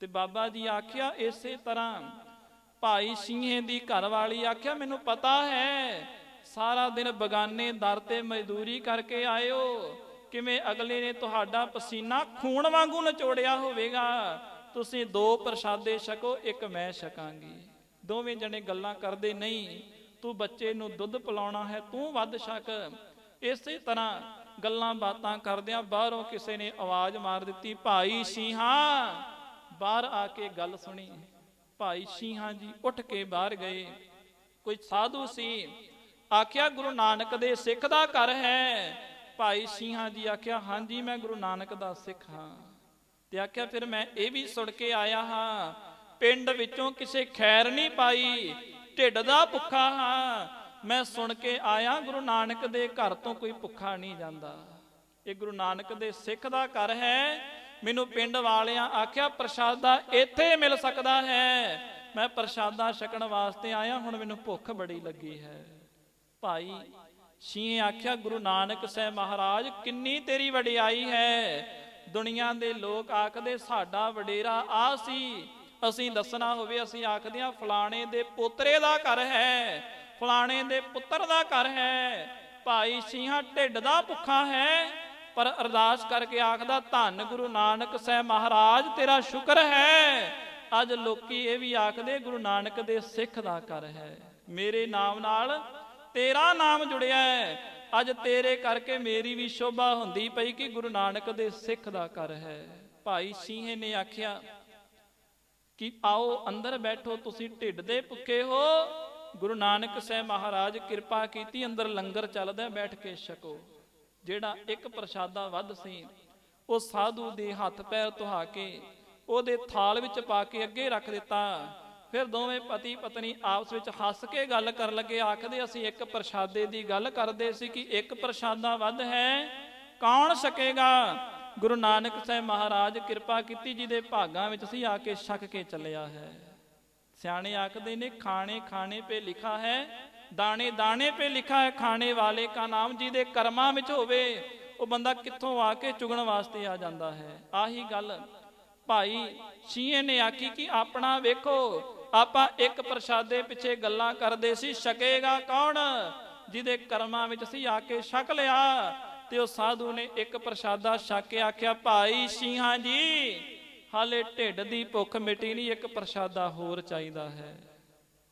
ਤੇ ਬਾਬਾ ਜੀ ਆਖਿਆ ਇਸੇ ਤਰ੍ਹਾਂ, ਭਾਈ ਸਿੰਘੇ ਦੀ ਘਰ ਵਾਲੀ ਆਖਿਆ, ਮੈਨੂੰ ਪਤਾ ਹੈ ਸਾਰਾ ਦਿਨ ਬਗਾਨੇ ਦਰ ਤੇ ਮਜ਼ਦੂਰੀ ਕਰਕੇ ਆਇਓ। ਕਿਵੇਂ ਅਗਲੇ ਨੇ ਤੁਹਾਡਾ ਪਸੀਨਾ ਖੂਨ ਵਾਂਗੂ ਨਚੋੜਿਆ ਹੋਵੇਗਾ? ਤੁਸੀਂ ਦੋ ਪ੍ਰਸ਼ਾਦੇ ਛਕੋ, ਇੱਕ ਮੈਂ ਛਕਾਂਗੀ। ਦੋਵੇਂ ਜਣੇ ਗੱਲਾਂ ਕਰਦੇ, ਨਹੀਂ, ਤੂੰ ਬੱਚੇ ਨੂੰ ਦੁੱਧ ਪਿਲਾਉਣਾ ਹੈ, ਤੂੰ ਵੱਧ ਛਕ। ਇਸੇ ਤਰ੍ਹਾਂ ਗੱਲਾਂ ਬਾਤਾਂ ਕਰਦਿਆਂ ਬਾਹਰੋਂ ਕਿਸੇ ਨੇ ਆਵਾਜ਼ ਮਾਰ ਦਿੱਤੀ, ਭਾਈ ਸ਼ੀਹਾ। ਬਾਹਰ ਆ ਕੇ ਗੱਲ ਸੁਣੀ। ਭਾਈ ਸ਼ੀਹਾਂ ਜੀ ਉੱਠ ਕੇ ਬਾਹਰ ਗਏ। ਕੋਈ ਸਾਧੂ ਸੀ ਆਖਿਆ, ਗੁਰੂ ਨਾਨਕ ਦੇ ਸਿੱਖ ਦਾ ਘਰ ਹੈ। ਭਾਈ ਸ਼ੀਹਾਂ ਜੀ ਆਖਿਆ, ਹਾਂਜੀ, ਮੈਂ ਗੁਰੂ ਨਾਨਕ ਦਾ ਸਿੱਖ ਹਾਂ। ਤੇ ਆਖਿਆ, ਫਿਰ ਮੈਂ ਇਹ ਵੀ ਸੁਣ ਕੇ ਆਇਆ ਹਾਂ, ਪਿੰਡ ਵਿੱਚੋਂ ਕਿਸੇ ਖੈਰ ਨਹੀਂ ਪਾਈ, ਢਿੱਡ ਦਾ ਭੁੱਖਾ ਹਾਂ। ਮੈਂ ਸੁਣ ਕੇ ਆਇਆ, ਗੁਰੂ ਨਾਨਕ ਦੇ ਘਰ ਤੋਂ ਕੋਈ ਭੁੱਖਾ ਨਹੀਂ ਜਾਂਦਾ। ਇਹ ਗੁਰੂ ਨਾਨਕ ਦੇ ਸਿੱਖ ਦਾ ਘਰ ਹੈ। ਮੈਨੂੰ ਪਿੰਡ ਵਾਲਿਆਂ ਆਖਿਆ, ਪ੍ਰਸ਼ਾਦਾ ਇੱਥੇ ਮਿਲ ਸਕਦਾ ਹੈ। ਮੈਂ ਪ੍ਰਸ਼ਾਦਾ ਛਕਣ ਵਾਸਤੇ ਆਇਆ, ਹੁਣ ਮੈਨੂੰ ਭੁੱਖ ਬੜੀ ਲੱਗੀ ਹੈ। ਭਾਈ ਸ਼ੀਏ ਆਖਿਆ, ਗੁਰੂ ਨਾਨਕ ਸਾਹਿਬ ਮਹਾਰਾਜ, ਕਿੰਨੀ ਤੇਰੀ ਵਡਿਆਈ ਹੈ। ਦੁਨੀਆ ਦੇ ਲੋਕ ਆਖਦੇ, ਸਾਡਾ ਵਡੇਰਾ ਆ ਸੀ। ਅਸੀਂ ਦੱਸਣਾ ਹੋਵੇ, ਅਸੀਂ ਆਖਦੇ ਆ ਫਲਾਣੇ ਦੇ ਪੋਤਰੇ ਦਾ ਘਰ ਹੈ। ਫਲਾਣੇ ਦੇ ਪੁੱਤਰ ਦਾ ਘਰ ਹੈ। ਭਾਈ ਸਿੰਘਾ ਢਿੱਡ ਦਾ ਭੁੱਖਾ ਹੈ। ਪਰ ਅਰਦਾਸ ਕਰਕੇ ਆਖਦਾ, ਧੰਨ ਗੁਰੂ ਨਾਨਕ ਸਾਹਿਬ ਮਹਾਰਾਜ, ਤੇਰਾ ਸ਼ੁਕਰ ਹੈ। ਅੱਜ ਲੋਕੀ ਇਹ ਵੀ ਆਖਦੇ, ਗੁਰੂ ਨਾਨਕ ਦੇ ਸਿੱਖ ਦਾ ਘਰ ਹੈ। ਮੇਰੇ ਨਾਮ ਨਾਲ ਤੇਰਾ ਨਾਮ ਜੁੜਿਆ ਹੈ। ਅੱਜ ਤੇਰੇ ਕਰਕੇ ਮੇਰੀ ਵੀ ਸ਼ੋਭਾ ਹੁੰਦੀ ਪਈ ਕਿ ਗੁਰੂ ਨਾਨਕ ਦੇ ਸਿੱਖ ਦਾ ਘਰ ਹੈ। ਭਾਈ ਸਿੰਘੇ ਨੇ ਆਖਿਆ, ਕਿ ਆਓ ਅੰਦਰ ਬੈਠੋ, ਤੁਸੀਂ ਢਿੱਡ ਦੇ ਭੁੱਖੇ ਹੋ। ਗੁਰੂ ਨਾਨਕ ਸਾਹਿਬ ਮਹਾਰਾਜ ਕਿਰਪਾ ਕੀਤੀ, ਅੰਦਰ ਲੰਗਰ ਚੱਲਦਾ ਬੈਠ ਕੇ ਛਕੋ। ਜਿਹੜਾ ਇੱਕ ਪ੍ਰਸ਼ਾਦਾ ਵੱਧ ਸੀ, ਉਹ ਸਾਧੂ ਦੇ ਹੱਥ ਪੈਰ ਧੁਹਾ ਕੇ ਉਹਦੇ ਥਾਲ ਵਿੱਚ ਪਾ ਕੇ ਅੱਗੇ ਰੱਖ ਦਿੱਤਾ। ਫਿਰ ਦੋਵੇਂ ਪਤੀ ਪਤਨੀ ਆਪਸ ਵਿੱਚ ਹੱਸ ਕੇ ਗੱਲ ਕਰਨ ਲੱਗੇ, ਆਖਦੇ, ਅਸੀਂ ਇੱਕ ਪ੍ਰਸ਼ਾਦੇ ਦੀ ਗੱਲ ਕਰਦੇ ਸੀ ਕਿ ਇੱਕ ਪ੍ਰਸ਼ਾਦਾ ਵੱਧ ਹੈ। ਕੌਣ ਸਕੇਗਾ ਗੁਰੂ ਨਾਨਕ ਸਾਹਿਬ ਮਹਾਰਾਜ ਕਿਰਪਾ ਕੀਤੀ ਜਿਹਦੇ ਭਾਗਾਂ ਵਿੱਚ ਸੀ ਆ ਕੇ ਛਕ ਕੇ ਚੱਲਿਆ ਹੈ। ਸਿਆਣੇ ਆਖਦੇ ਨੇ, ਖਾਣੇ ਖਾਣੇ ਪੇ ਲਿਖਾ ਹੈ, ਦਾਣੇ ਦਾਣੇ ਪੇ ਲਿਖਾ ਹੈ, ਖਾਣੇ ਵਾਲੇ ਕਾ ਨਾਮ ਜਿਹਦੇ ਕਰਮਾਂ ਵਿੱਚ ਹੋਵੇ, ਉਹ ਬੰਦਾ ਕਿੱਥੋਂ ਆ ਕੇ ਚੁਗਣ ਵਾਸਤੇ ਆ ਜਾਂਦਾ ਹੈ? ਆਹੀ ਗੱਲ ਭਾਈ ਛੀਏ ਨੇ ਆਖੀ ਕਿ ਆਪਣਾ ਵੇਖੋ ਆਪਾਂ ਇੱਕ ਪ੍ਰਸ਼ਾਦੇ ਪਿੱਛੇ ਗੱਲਾਂ ਕਰਦੇ ਸੀ, ਛਕੇਗਾ ਕੌਣ? ਜਿਹਦੇ ਕਰਮਾਂ ਵਿੱਚ ਸੀ ਆ ਕੇ ਛਕ ਲਿਆ। ਤੇ ਉਹ ਸਾਧੂ ਨੇ ਇੱਕ ਪ੍ਰਸ਼ਾਦਾ ਛਕ ਕੇ ਆਖਿਆ, ਭਾਈ ਸਿੰਘਾਂ ਜੀ, ਹਾਲੇ ਢਿੱਡ ਦੀ ਭੁੱਖ ਮਿਟੀ ਨਹੀਂ, ਇੱਕ ਪ੍ਰਸ਼ਾਦਾ ਹੋਰ ਚਾਹੀਦਾ ਹੈ।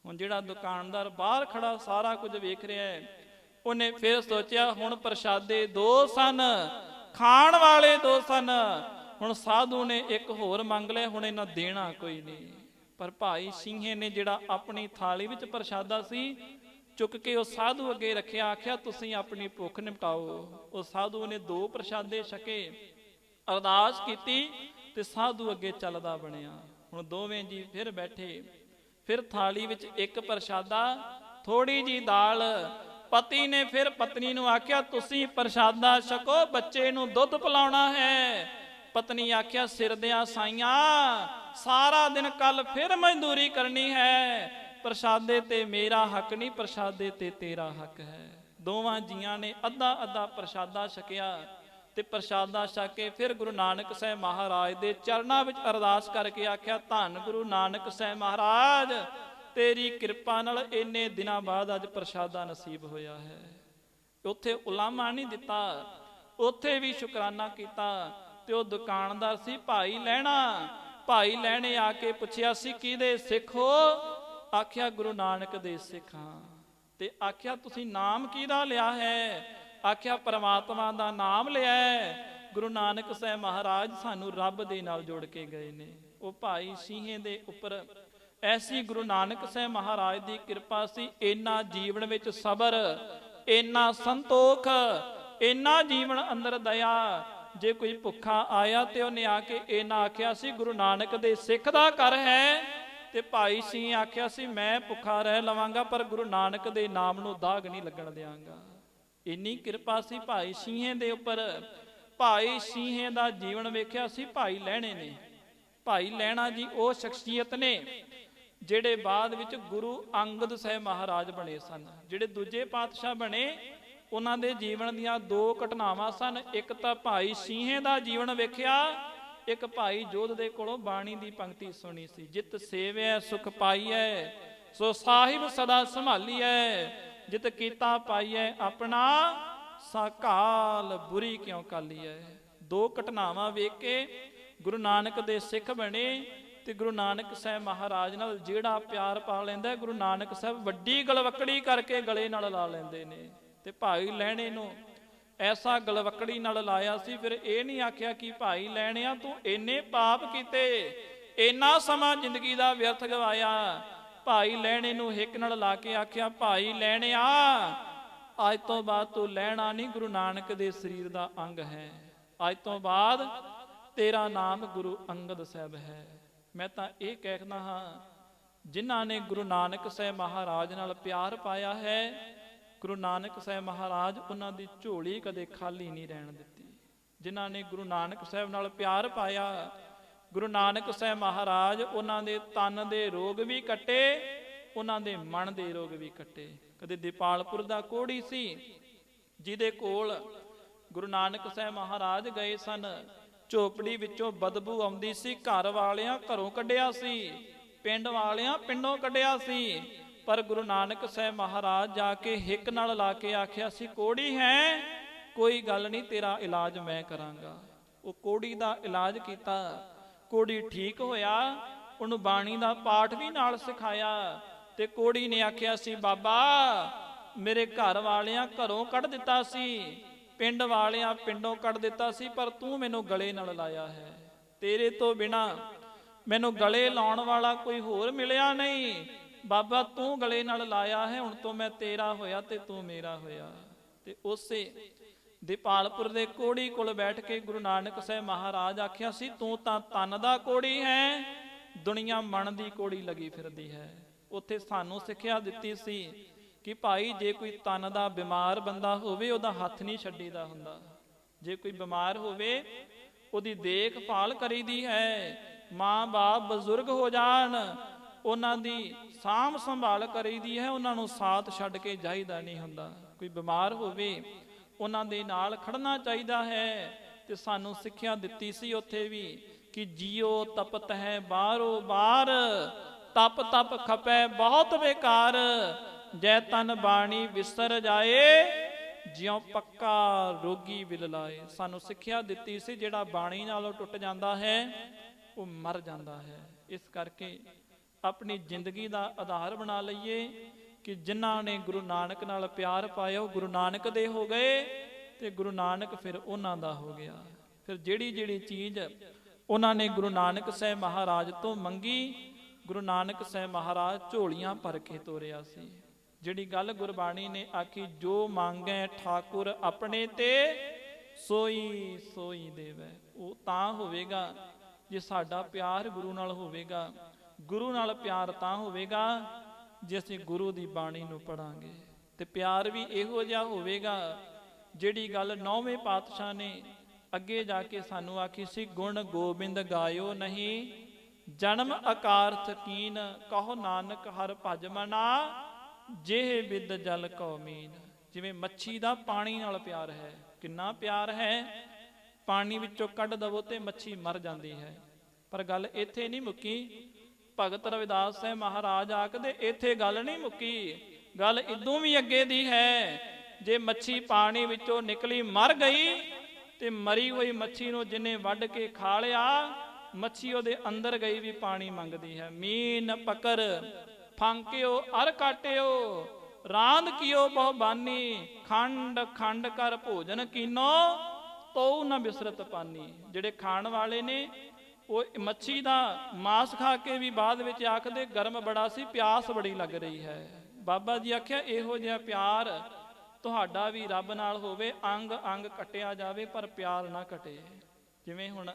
ਹੁਣ ਜਿਹੜਾ ਦੁਕਾਨਦਾਰ ਬਾਹਰ ਖੜਾ, ਸਾਰਾ ਕੁਝ ਵੇਖ ਰਿਹਾ ਹੈ, ਉਹਨੇ ਫਿਰ ਸੋਚਿਆ, ਹੁਣ ਪ੍ਰਸ਼ਾਦੇ ਦੋ ਸਨ, ਖਾਣ ਵਾਲੇ ਦੋ ਸਨ। ਹੁਣ ਸਾਧੂ ਨੇ ਇੱਕ ਹੋਰ ਮੰਗ ਲਿਆ, ਹੁਣ ਇਹਨਾਂ ਦੇਣਾ ਕੋਈ ਨਹੀਂ। ਪਰ ਭਾਈ ਸਿੰਘੇ ਨੇ ਜਿਹੜਾ ਆਪਣੀ ਥਾਲੀ ਵਿੱਚ ਪ੍ਰਸ਼ਾਦਾ ਸੀ, ਚੁੱਕ ਕੇ ਉਹ ਸਾਧੂ ਅੱਗੇ ਰੱਖਿਆ, ਆਖਿਆ, ਤੁਸੀਂ ਆਪਣੀ ਭੁੱਖ ਨਿਪਟਾਓ। ਉਹ ਸਾਧੂ ਨੇ ਦੋ ਪ੍ਰਸ਼ਾਦੇ ਛਕੇ, ਅਰਦਾਸ ਕੀਤੀ ਤੇ ਸਾਧੂ ਅੱਗੇ ਚੱਲਦਾ ਬਣਿਆ। ਹੁਣ ਦੋਵੇਂ ਜੀ ਫਿਰ ਬੈਠੇ। ਫਿਰ ਥਾਲੀ ਵਿੱਚ ਇੱਕ ਪ੍ਰਸ਼ਾਦਾ ਥੋੜੀ ਜੀ ਦਾਲ। ਪਤੀ ਨੇ ਫਿਰ ਪਤਨੀ ਨੂੰ ਆਖਿਆ, ਤੁਸੀਂ ਪ੍ਰਸ਼ਾਦਾ ਛਕੋ, ਬੱਚੇ ਨੂੰ ਦੁੱਧ ਪਿਲਾਉਣਾ ਹੈ। ਪਤਨੀ ਆਖਿਆ, ਸਿਰ ਦਿਆਂ ਸਾਈਆਂ ਸਾਰਾ ਦਿਨ ਕੱਲ ਫਿਰ ਮਜ਼ਦੂਰੀ ਕਰਨੀ ਹੈ। ਪ੍ਰਸ਼ਾਦੇ ਤੇ ਮੇਰਾ ਹੱਕ ਨਹੀਂ, ਪ੍ਰਸ਼ਾਦੇ ਤੇ ਤੇਰਾ ਹੱਕ ਹੈ। ਦੋਵਾਂ ਜੀਆਂ ਨੇ ਅੱਧਾ ਅੱਧਾ ਪ੍ਰਸ਼ਾਦਾ ਛਕਿਆ ਤੇ ਪ੍ਰਸ਼ਾਦਾ ਛਕ ਕੇ ਫਿਰ ਗੁਰੂ ਨਾਨਕ ਸਾਹਿਬ ਮਹਾਰਾਜ ਦੇ ਚਰਨਾਂ ਵਿੱਚ ਅਰਦਾਸ ਕਰਕੇ ਆਖਿਆ, ਧੰਨ ਗੁਰੂ ਨਾਨਕ ਸਾਹਿਬ ਮਹਾਰਾਜ, ਤੇਰੀ ਕਿਰਪਾ ਨਾਲ ਇੰਨੇ ਦਿਨਾਂ ਬਾਅਦ ਅੱਜ ਪ੍ਰਸ਼ਾਦਾ ਨਸੀਬ ਹੋਇਆ ਹੈ। ਉੱਥੇ ਉਲਾਮਾ ਨਹੀਂ ਦਿੱਤਾ, ਉੱਥੇ ਵੀ ਸ਼ੁਕਰਾਨਾ ਕੀਤਾ ਤੇ ਉਹ ਦੁਕਾਨਦਾਰ ਸੀ, ਭਾਈ ਲੈਣਾ। ਭਾਈ ਲੈਣੇ ਆ ਕੇ ਪੁੱਛਿਆ ਸੀ, ਕਿਹਦੇ ਸਿੱਖ ਹੋ? ਆਖਿਆ, ਗੁਰੂ ਨਾਨਕ ਦੇ ਸਿੱਖਾਂ ਤੇ ਆਖਿਆ, ਤੁਸੀਂ ਨਾਮ ਕਿਹਦਾ ਲਿਆ ਹੈ? ਆਖਿਆ, ਪਰਮਾਤਮਾ ਦਾ ਨਾਮ ਲਿਆ ਹੈ। ਗੁਰੂ ਨਾਨਕ ਸਾਹਿਬ ਮਹਾਰਾਜ ਸਾਨੂੰ ਰੱਬ ਦੇ ਨਾਲ ਜੋੜ ਕੇ ਗਏ ਨੇ। ਉਹ ਭਾਈ ਸਿੰਘੇ ਦੇ ਉੱਪਰ, ਐਸੀ ਗੁਰੂ ਨਾਨਕ ਸਾਹਿਬ ਮਹਾਰਾਜ ਦੀ ਕਿਰਪਾ ਸੀ, ਇੰਨਾ ਜੀਵਨ ਵਿੱਚ ਸਬਰ, ਇੰਨਾ ਸੰਤੋਖ, ਇੰਨਾ ਜੀਵਨ ਅੰਦਰ ਦਇਆ ਜੇ ਕੋਈ ਭੁੱਖਾ ਆਇਆ ਤੇ ਉਹਨੇ ਆ ਕੇ ਇਹਨਾਂ ਆਖਿਆ ਸੀ, ਗੁਰੂ ਨਾਨਕ ਦੇ ਸਿੱਖ ਦਾ ਘਰ ਹੈ। ਤੇ ਭਾਈ ਸਿੰਘ ਆਖਿਆ ਸੀ, ਮੈਂ ਭੁੱਖਾ ਰਹਿ ਲਵਾਂਗਾ, ਪਰ ਗੁਰੂ ਨਾਨਕ ਦੇ ਨਾਮ ਨੂੰ ਦਾਗ ਨਹੀਂ ਲੱਗਣ ਦਿਆਂਗਾ। ਇੰਨੀ ਕਿਰਪਾ ਸੀ ਭਾਈ ਸਿੰਘੇ ਦੇ ਉੱਪਰ। ਭਾਈ ਸਿੰਘੇ ਦਾ ਜੀਵਨ ਵੇਖਿਆ ਸੀ, ਭਾਈ ਲੈਣੇ ਨੇ। ਭਾਈ ਲੈਣਾ ਜੀ, ਉਹ ਸ਼ਖਸੀਅਤ ਨੇ, ਜਿਹੜੇ ਬਾਅਦ ਵਿੱਚ ਗੁਰੂ ਅੰਗਦ ਸਾਹਿਬ ਮਹਾਰਾਜ ਬਣੇ ਸਨ, ਜਿਹੜੇ ਦੂਜੇ ਪਾਤਸ਼ਾਹ ਬਣੇ ਉਹਨਾਂ ਦੇ ਜੀਵਨ ਦੀਆਂ ਦੋ ਘਟਨਾਵਾਂ ਸਨ। ਇੱਕ ਤਾਂ ਭਾਈ ਸੀਹੇ ਦਾ ਜੀਵਨ ਵੇਖਿਆ, ਇੱਕ ਭਾਈ ਜੋਧ ਦੇ ਕੋਲੋਂ ਬਾਣੀ ਦੀ ਪੰਕਤੀ ਸੁਣੀ ਸੀ। ਜਿਤ ਸੇਵਿਆ ਸੁਖ ਪਾਈਐ, ਸੋ ਸਾਹਿਬ ਸਦਾ ਸੰਭਾਲੀਐ, ਜਿਤ ਕੀਤਾ ਪਾਈਐ ਆਪਣਾ ਸਾਕਾਲ ਬੁਰੀ ਕਿਉ ਕਾਲੀਐ? ਦੋ ਘਟਨਾਵਾਂ ਵੇਖ ਕੇ ਗੁਰੂ ਨਾਨਕ ਦੇ ਸਿੱਖ ਬਣੇ ਤੇ ਗੁਰੂ ਨਾਨਕ ਸਾਹਿਬ ਮਹਾਰਾਜ ਨਾਲ ਜਿਹੜਾ ਪਿਆਰ ਪਾ ਲੈਂਦਾ, ਗੁਰੂ ਨਾਨਕ ਸਾਹਿਬ ਵੱਡੀ ਗਲਵਕੜੀ ਕਰਕੇ ਗਲੇ ਨਾਲ ਲਾ ਲੈਂਦੇ ਨੇ। ਤੇ ਭਾਈ ਲੈਣੇ ਨੂੰ। ਐਸਾ ਗਲਵਕੜੀ ਨਾਲ ਲਾਇਆ ਸੀ, ਫਿਰ ਇਹ ਨਹੀਂ ਆਖਿਆ ਕਿ ਭਾਈ ਲੈਣਿਆ ਤੂੰ ਇੰਨੇ ਪਾਪ ਕੀਤੇ, ਇੰਨਾ ਸਮਾਂ ਜ਼ਿੰਦਗੀ ਦਾ ਵਿਅਰਥ ਗਵਾਇਆ। ਭਾਈ ਲੈਣੇ ਨੂੰ ਹਿੱਕ ਨਾਲ ਲਾ ਕੇ ਆਖਿਆ, ਭਾਈ ਲੈਣਿਆ, ਅੱਜ ਤੋਂ ਬਾਅਦ ਤੂੰ ਲੈਣਾ ਨਹੀਂ, ਗੁਰੂ ਨਾਨਕ ਦੇ ਸਰੀਰ ਦਾ ਅੰਗ ਹੈ। ਅੱਜ ਤੋਂ ਬਾਅਦ ਤੇਰਾ ਨਾਮ ਗੁਰੂ ਅੰਗਦ ਸਾਹਿਬ ਹੈ। ਮੈਂ ਤਾਂ ਇਹ ਕਹਿਣਾ ਹਾਂ, ਜਿਨ੍ਹਾਂ ਨੇ ਗੁਰੂ ਨਾਨਕ ਸਾਹਿਬ ਮਹਾਰਾਜ ਨਾਲ ਪਿਆਰ ਪਾਇਆ ਹੈ ਗੁਰੂ ਨਾਨਕ ਸਾਹਿਬ ਮਹਾਰਾਜ ਉਹਨਾਂ ਦੀ ਝੋਲੀ ਕਦੇ ਖਾਲੀ ਨਹੀਂ ਰਹਿਣ ਦਿੱਤੀ। ਜਿਨ੍ਹਾਂ ਨੇ ਗੁਰੂ ਨਾਨਕ ਸਾਹਿਬ ਨਾਲ ਪਿਆਰ ਪਾਇਆ, ਗੁਰੂ ਨਾਨਕ ਸਾਹਿਬ ਮਹਾਰਾਜ ਉਹਨਾਂ ਦੇ ਤਨ ਦੇ ਰੋਗ ਵੀ ਕੱਟੇ, ਉਹਨਾਂ ਦੇ ਮਨ ਦੇ ਰੋਗ ਵੀ ਕੱਟੇ। ਕਦੇ ਦੀਪਾਲਪੁਰ ਦਾ ਕੋੜੀ ਸੀ, ਜਿਹਦੇ ਕੋਲ ਗੁਰੂ ਨਾਨਕ ਸਾਹਿਬ ਮਹਾਰਾਜ ਗਏ ਸਨ, ਝੋਪੜੀ ਵਿੱਚੋਂ ਬਦਬੂ ਆਉਂਦੀ ਸੀ, ਘਰ ਵਾਲਿਆਂ ਘਰੋਂ ਕੱਢਿਆ ਸੀ, ਪਿੰਡ ਵਾਲਿਆਂ ਪਿੰਡੋਂ ਕੱਢਿਆ ਸੀ। ਪਰ ਗੁਰੂ ਨਾਨਕ ਸਾਹਿਬ ਮਹਾਰਾਜ ਜਾ ਕੇ ਹਿੱਕ ਨਾਲ ਲਾ ਕੇ ਆਖਿਆ ਸੀ ਕੋੜੀ ਹੈ, ਕੋਈ ਗੱਲ ਨਹੀਂ, ਤੇਰਾ ਇਲਾਜ ਮੈਂ ਕਰਾਂਗਾ। ਉਹ ਕੋੜੀ ਦਾ ਇਲਾਜ ਕੀਤਾ। ਕੋੜੀ ਠੀਕ ਹੋਇਆ, ਉਹਨੂੰ ਬਾਣੀ ਦਾ ਪਾਠ ਵੀ ਨਾਲ ਸਿਖਾਇਆ ਤੇ ਕੋੜੀ ਨੇ ਆਖਿਆ ਸੀ, ਬਾਬਾ, ਮੇਰੇ ਘਰ ਵਾਲਿਆਂ ਘਰੋਂ ਕੱਢ ਦਿੱਤਾ ਸੀ, ਪਿੰਡ ਵਾਲਿਆਂ ਪਿੰਡੋਂ ਕੱਢ ਦਿੱਤਾ ਸੀ, ਪਰ ਤੂੰ ਮੈਨੂੰ ਗਲੇ ਨਾਲ ਲਾਇਆ ਹੈ। ਤੇਰੇ ਤੋਂ ਬਿਨਾ ਮੈਨੂੰ ਗਲੇ ਲਾਉਣ ਵਾਲਾ ਕੋਈ ਹੋਰ ਮਿਲਿਆ ਨਹੀਂ। ਬਾਬਾ ਤੂੰ ਗਲੇ ਨਾਲ ਲਾਇਆ ਹੈ, ਹੁਣ ਤੋਂ ਮੈਂ ਤੇਰਾ ਹੋਇਆ ਤੇ ਤੂੰ ਮੇਰਾ ਹੋਇਆ। ਤੇ ਉਸੇ ਦੀਪਾਲਪੁਰ ਦੇ ਕੋੜੀ ਕੋਲ ਬੈਠ ਕੇ ਗੁਰੂ ਨਾਨਕ ਸਾਹਿਬ ਮਹਾਰਾਜ ਆਖਿਆ, ਸੀ, ਤੂੰ ਤਾਂ ਤਨ ਦਾ ਕੋੜੀ ਹੈ, ਦੁਨੀਆ ਮਨ ਦੀ ਕੋੜੀ ਲੱਗੀ ਫਿਰਦੀ ਹੈ। ਉੱਥੇ ਸਾਨੂੰ ਸਿੱਖਿਆ ਦਿੱਤੀ ਸੀ ਕਿ ਭਾਈ, ਜੇ ਕੋਈ ਤਨ ਦਾ ਬਿਮਾਰ ਬੰਦਾ ਹੋਵੇ, ਉਹਦਾ ਹੱਥ ਨਹੀਂ ਛੱਡੀਦਾ ਹੁੰਦਾ। ਜੇ ਕੋਈ ਬਿਮਾਰ ਹੋਵੇ, ਉਹਦੀ ਦੇਖਭਾਲ ਕਰੀਦੀ ਹੈ। ਮਾਂ-ਬਾਪ ਬਜ਼ੁਰਗ ਹੋ ਜਾਣ ਉਹਨਾਂ ਦੀ ਸਾਂਭ ਸੰਭਾਲ ਕਰੀਦੀ ਹੈ, ਉਹਨਾਂ ਨੂੰ ਸਾਥ ਛੱਡ ਕੇ ਜਾਈਦਾ ਨਹੀਂ ਹੁੰਦਾ। ਕੋਈ ਬਿਮਾਰ ਹੋਵੇ, ਉਹਨਾਂ ਦੇ ਨਾਲ ਖੜਨਾ ਚਾਹੀਦਾ ਹੈ ਤੇ ਸਾਨੂੰ ਸਿੱਖਿਆ ਦਿੱਤੀ ਸੀ ਉੱਥੇ ਵੀ ਕਿ ਜੀਓ ਤਪਤ ਹੈ ਬਾਹਰੋ ਬਾਹਰ, ਤਪ ਤਪ ਖਪੈ ਬਹੁਤ ਬੇਕਾਰ, ਜੈ ਤਨ ਬਾਣੀ ਵਿਸਰ ਜਾਏ, ਜਿਉ ਪੱਕਾ ਰੋਗੀ ਵਿਲ ਲਾਏ। ਸਾਨੂੰ ਸਿੱਖਿਆ ਦਿੱਤੀ ਸੀ ਜਿਹੜਾ ਬਾਣੀ ਨਾਲੋਂ ਟੁੱਟ ਜਾਂਦਾ ਹੈ, ਉਹ ਮਰ ਜਾਂਦਾ ਹੈ। ਇਸ ਕਰਕੇ ਆਪਣੀ ਜ਼ਿੰਦਗੀ ਦਾ ਆਧਾਰ ਬਣਾ ਲਈਏ ਕਿ ਜਿਨ੍ਹਾਂ ਨੇ ਗੁਰੂ ਨਾਨਕ ਨਾਲ ਪਿਆਰ ਪਾਇਆ, ਉਹ ਗੁਰੂ ਨਾਨਕ ਦੇ ਹੋ ਗਏ ਤੇ ਗੁਰੂ ਨਾਨਕ ਫਿਰ ਉਹਨਾਂ ਦਾ ਹੋ ਗਿਆ। ਫਿਰ ਜਿਹੜੀ ਜਿਹੜੀ ਚੀਜ਼ ਉਹਨਾਂ ਨੇ ਗੁਰੂ ਨਾਨਕ ਸਾਹਿਬ ਮਹਾਰਾਜ ਤੋਂ ਮੰਗੀ, ਗੁਰੂ ਨਾਨਕ ਸਾਹਿਬ ਮਹਾਰਾਜ ਝੋਲੀਆਂ ਭਰ ਕੇ ਤੋਰਿਆ ਸੀ। ਜਿਹੜੀ ਗੱਲ ਗੁਰਬਾਣੀ ਨੇ ਆਖੀ, ਜੋ ਮੰਗੈ ਠਾਕੁਰ ਆਪਣੇ ਤੇ, ਸੋਈ ਸੋਈ ਦੇਵੈ। ਉਹ ਤਾਂ ਹੋਵੇਗਾ, ਜੇ ਸਾਡਾ ਪਿਆਰ ਗੁਰੂ ਨਾਲ ਹੋਵੇਗਾ ਗੁਰੂ ਨਾਲ ਪਿਆਰ ਤਾਂ ਹੋਵੇਗਾ ਜੇ ਅਸੀਂ ਗੁਰੂ ਦੀ ਬਾਣੀ ਨੂੰ ਪੜਾਂਗੇ ਤੇ ਪਿਆਰ ਵੀ ਇਹੋ ਜਿਹਾ ਹੋਵੇਗਾ, ਜਿਹੜੀ ਗੱਲ ਨੌਵੇਂ ਪਾਤਸ਼ਾਹ ਨੇ ਅੱਗੇ ਜਾ ਕੇ ਸਾਨੂੰ ਆਖੀ ਸੀ, ਗੁਣ ਗੋਬਿੰਦ ਗਾਇਓ ਨਹੀਂ, ਜਨਮ ਆਕਾਰ ਥਕੀਨ ਕਹੋ ਨਾਨਕ ਹਰ ਭਜ ਮਨਾ, ਜਿਹ ਬਿਦ ਜਲ ਕਉ ਮੀਨ। ਜਿਵੇਂ ਮੱਛੀ ਦਾ ਪਾਣੀ ਨਾਲ ਪਿਆਰ ਹੈ, ਕਿੰਨਾ ਪਿਆਰ ਹੈ। ਪਾਣੀ ਵਿੱਚੋਂ ਕੱਢ ਦਵੋ ਤੇ ਮੱਛੀ ਮਰ ਜਾਂਦੀ ਹੈ। ਪਰ ਗੱਲ ਇੱਥੇ ਨਹੀਂ ਮੁੱਕੀ ਭਗਤ ਰਵਿਦਾਸ ਸਾਹਿਬ ਮਹਾਰਾਜ ਆਖਦੇ ਇੱਥੇ ਗੱਲ ਨਹੀਂ ਮੁੱਕੀ। ਗੱਲ ਇਦੋਂ ਵੀ ਅੱਗੇ ਦੀ ਹੈ, ਜੇ ਮੱਛੀ ਪਾਣੀ ਵਿੱਚੋਂ ਨਿਕਲੀ ਮਰ ਗਈ ਤੇ ਮਰੀ ਹੋਈ ਮੱਛੀ ਨੂੰ ਜਿਨੇ ਵੱਢ ਕੇ ਖਾ ਲਿਆ, ਮੱਛੀ ਉਹਦੇ ਅੰਦਰ ਗਈ ਵੀ ਪਾਣੀ ਮੰਗਦੀ ਹੈ। ਮੀਨ ਪਕਰ ਫਾਂਕਿਓ ਅਰ ਕਾਟਿਓ, ਰਾਂਦ ਕੀਓ ਬਹੁ ਬਾਨੀ, ਖੰਡ ਖੰਡ ਕਰ ਭੋਜਨ ਕੀਨੋ ਤੋ ਨ ਬਿਸਰਤ ਪਾਨੀ। ਜਿਹੜੇ ਖਾਣ ਵਾਲੇ ਨੇ ਉਹ ਮੱਛੀ ਦਾ ਮਾਸ ਖਾ ਕੇ ਵੀ ਬਾਅਦ ਵਿੱਚ ਆਖਦੇ, ਗਰਮ ਬੜਾ ਸੀ, ਪਿਆਸ ਬੜੀ ਲੱਗ ਰਹੀ ਹੈ। ਬਾਬਾ ਜੀ ਆਖਿਆ, ਇਹੋ ਜਿਹਾ ਪਿਆਰ ਤੁਹਾਡਾ ਵੀ ਰੱਬ ਨਾਲ ਹੋਵੇ, ਅੰਗ ਅੰਗ ਕਟਿਆ ਜਾਵੇ, ਪਰ ਪਿਆਰ ਨਾ ਕਟੇ। ਜਿਵੇਂ ਹੁਣ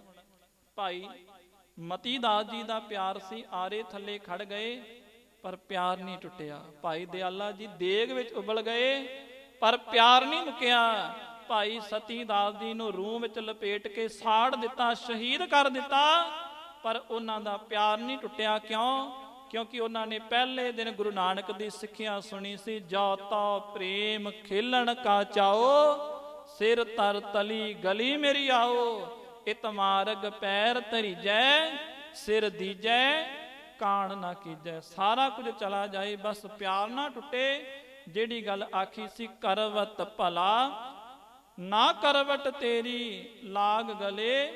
ਭਾਈ ਮਤੀ ਦਾਸ ਜੀ ਦਾ ਪਿਆਰ ਸੀ, ਆਰੇ ਥੱਲੇ ਖੜ ਗਏ, ਪਰ ਪਿਆਰ ਨਹੀਂ ਟੁੱਟਿਆ। ਭਾਈ ਦਿਆਲਾ ਜੀ ਦੇਗ ਵਿੱਚ ਉਬਲ ਗਏ, ਪਰ ਪਿਆਰ ਨਹੀਂ ਮੁੱਕਿਆ। ਭਾਈ ਸਤੀ ਦਾਸ ਜੀ ਨੂੰ ਰੂਹ ਵਿੱਚ ਲਪੇਟ ਕੇ ਸਾੜ ਦਿੱਤਾ, ਸ਼ਹੀਦ ਕਰ ਦਿੱਤਾ, ਪਰ ਉਹਨਾਂ ਦਾ ਪਿਆਰ ਨਹੀਂ ਟੁੱਟਿਆ। ਕਿਉਂ? ਕਿਉਂਕਿ ਉਹਨਾਂ ਨੇ ਪਹਿਲੇ ਦਿਨ ਗੁਰੂ ਨਾਨਕ ਦੀ ਸਿੱਖਿਆ ਸੁਣੀ ਸੀ, ਜੋ ਤਾ ਪ੍ਰੇਮ ਖੇਲਣ ਕਾ ਚਾਓ, ਸਿਰ ਤਰ ਤਲੀ ਗਲੀ ਮੇਰੀ ਆਓ, ਇਤ ਮਾਰਗ ਪੈਰ ਧਰੀਜੈ, ਸਿਰ ਦੀਜੈ, ਕਾਣ ਨਾ ਕੀਜੈ। ਸਾਰਾ ਕੁਝ ਚਲਾ ਜਾਏ, ਬਸ ਪਿਆਰ ਨਾ ਟੁੱਟੇ। ਜਿਹੜੀ ਗੱਲ ਆਖੀ ਸੀ, ਕਰਵਤ ਭਲਾ ਨਾ ਕਰਵਟ ਤੇਰੀ ਲਾਗ ਗਲੇ,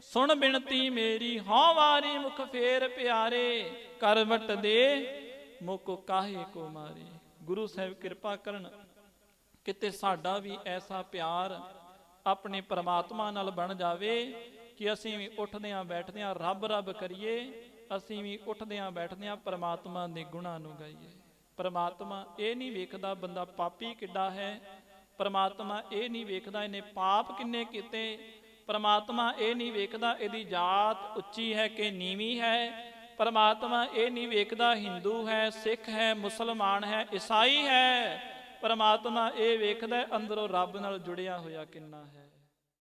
ਸੁਣ ਬਿਨਤੀ ਮੇਰੀ, ਹਉ ਵਾਰੀ ਮੁਖ ਫੇਰ ਪਿਆਰੇ, ਕਰਵਟ ਦੇ ਮੁਖ ਕਾਹੇ ਕੋ ਮਾਰੇ। ਗੁਰੂ ਸਾਹਿਬ ਕਿਰਪਾ ਕਰਨ, ਕਿਤੇ ਸਾਡਾ ਵੀ ਐਸਾ ਪਿਆਰ ਆਪਣੇ ਪਰਮਾਤਮਾ ਨਾਲ ਬਣ ਜਾਵੇ ਕਿ ਅਸੀਂ ਵੀ ਉੱਠਦਿਆਂ ਬੈਠਦਿਆਂ ਰੱਬ ਰੱਬ ਕਰੀਏ, ਅਸੀਂ ਵੀ ਉੱਠਦਿਆਂ ਬੈਠਦਿਆਂ ਪਰਮਾਤਮਾ ਦੇ ਗੁਣਾਂ ਨੂੰ ਗਾਈਏ। ਪਰਮਾਤਮਾ ਇਹ ਨਹੀਂ ਵੇਖਦਾ ਬੰਦਾ ਪਾਪੀ ਕਿੱਡਾ ਹੈ ਪਰਮਾਤਮਾ ਇਹ ਨਹੀਂ ਵੇਖਦਾ, ਇਹਨੇ ਪਾਪ ਕਿੰਨੇ ਕੀਤੇ? ਪਰਮਾਤਮਾ ਇਹ ਨਹੀਂ ਵੇਖਦਾ ਇਹਦੀ ਜਾਤ ਉੱਚੀ ਹੈ ਕਿ ਨੀਵੀਂ ਹੈ? ਪਰਮਾਤਮਾ ਇਹ ਨਹੀਂ ਵੇਖਦਾ ਹਿੰਦੂ ਹੈ, ਸਿੱਖ ਹੈ, ਮੁਸਲਮਾਨ ਹੈ, ਈਸਾਈ ਹੈ? ਪਰਮਾਤਮਾ ਇਹ ਵੇਖਦਾ ਅੰਦਰੋਂ ਰੱਬ ਨਾਲ ਜੁੜਿਆ ਹੋਇਆ ਕਿੰਨਾ ਹੈ?